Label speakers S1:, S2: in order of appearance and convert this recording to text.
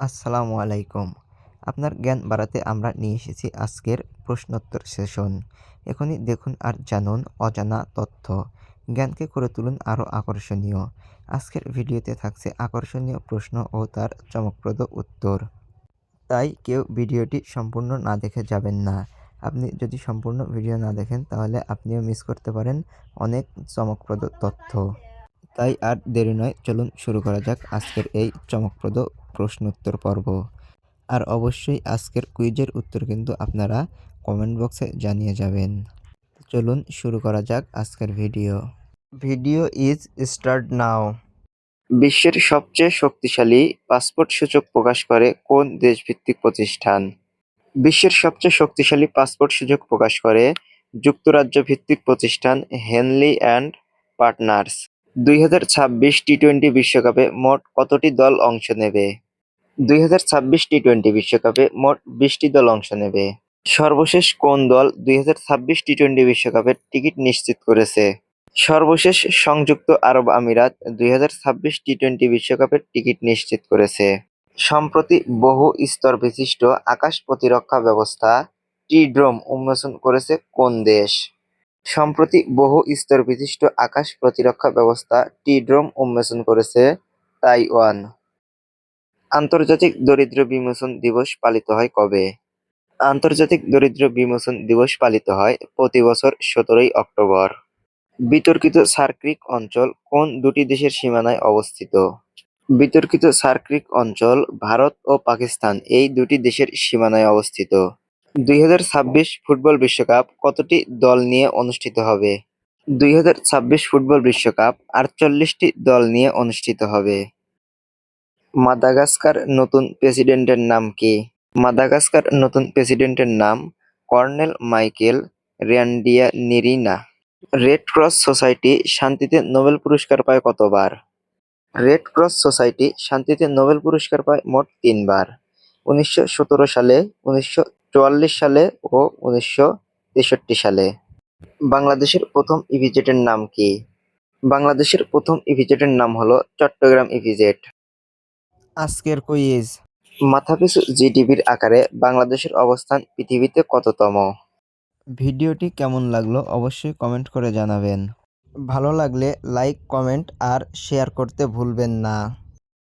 S1: আসসালামু আলাইকুম। আপনার জ্ঞান বাড়াতে আমরা নিয়ে এসেছি আজকের প্রশ্নোত্তর সেশন। এখনই দেখুন আর জানুন অজানা তথ্য। জ্ঞানকে করে তুলুন আরও আকর্ষণীয়। আজকের ভিডিওতে থাকছে আকর্ষণীয় প্রশ্ন ও তার চমকপ্রদ উত্তর। তাই কেউ ভিডিওটি সম্পূর্ণ না দেখে যাবেন না। আপনি যদি সম্পূর্ণ ভিডিও না দেখেন, তাহলে আপনিও মিস করতে পারেন অনেক চমকপ্রদ তথ্য। তাই আর দেরি নয়, চলুন শুরু করা যাক আজকের এই চমকপ্রদ প্রশ্নোত্তর পর্ব। আর অবশ্যই আজকের কুইজের উত্তর কিন্তু আপনারা কমেন্ট বক্সে জানিয়ে যাবেন। চলুন শুরু করা যাক আজকের video. Video is start now. বিশ্বের সবচেয়ে শক্তিশালী পাসপোর্ট সূচক প্রকাশ করে কোন দেশভিত্তিক প্রতিষ্ঠান? বিশ্বের সবচেয়ে শক্তিশালী পাসপোর্ট সূচক প্রকাশ করে যুক্তরাজ্য ভিত্তিক প্রতিষ্ঠান হেনলি অ্যান্ড পার্টনার্স। দুই হাজার ছাব্বিশ টি টোয়েন্টি বিশ্বকাপে মোট কতটি দল অংশ নেবে? দুই হাজার ছাব্বিশ টি টোয়েন্টি বিশ্বকাপে মোট বিশটি দল অংশ নেবে। সর্বশেষ কোন দল দুই হাজার ছাব্বিশ টি টোয়েন্টি বিশ্বকাপের টিকিট নিশ্চিত করেছে? সর্বশেষ সংযুক্ত আরব আমিরাত দুই হাজার ছাব্বিশ টি টোয়েন্টি বিশ্বকাপের টিকিট নিশ্চিত করেছে। সম্প্রতি বহু স্তর বিশিষ্ট আকাশ প্রতিরক্ষা ব্যবস্থা টি ড্রোম উন্মোচন করেছে কোন দেশ? সম্প্রতি বহু স্তর বিশিষ্ট আকাশ প্রতিরক্ষা ব্যবস্থা টি ড্রোম উন্মোচন করেছে তাইওয়ান। আন্তর্জাতিক দরিদ্র বিমোচন দিবস পালিত হয় কবে? আন্তর্জাতিক দরিদ্র বিমোচন দিবস পালিত হয় প্রতি বছর সতেরোই অক্টোবর। বিতর্কিত সার্ক্রিক অঞ্চল কোন দুটি দেশের সীমানায় অবস্থিত? বিতর্কিত সার্ক্রিক অঞ্চল ভারত ও পাকিস্তান এই দুটি দেশের সীমানায় অবস্থিত। দুই হাজার ছাব্বিশ ফুটবল বিশ্বকাপ কতটি দল নিয়ে অনুষ্ঠিত হবে? দুই হাজার ছাব্বিশ ফুটবল বিশ্বকাপ আটচল্লিশটি দল নিয়ে অনুষ্ঠিত হবে। মাদাগাস্কার নতুন প্রেসিডেন্টের নাম কি? মাদাগাস্কার নতুন প্রেসিডেন্টের নাম colonel Michael Randrianirina. Red Cross Society শান্তিতে নোবেল পুরস্কার পায় কতবার? রেড ক্রস সোসাইটি শান্তিতে নোবেল পুরস্কার পায় মোট তিনবার। উনিশশো সতেরো সালে উনিশশো চুয়াল্লিশ সালে ও উনিশশো তেষট্টি সালে। বাংলাদেশের প্রথম ইভিজেটের নাম কি? বাংলাদেশের প্রথম ইভিজেটের নাম হলো চট্টগ্রাম ইভিজেট। আজকের কুইজ। মাথাপিছু জিডিপির আকারে বাংলাদেশের অবস্থান পৃথিবীতে কততম? ভিডিওটি কেমন লাগল অবশ্যই কমেন্ট করে জানাবেন। ভালো লাগলে লাইক কমেন্ট আর শেয়ার করতে ভুলবেন না।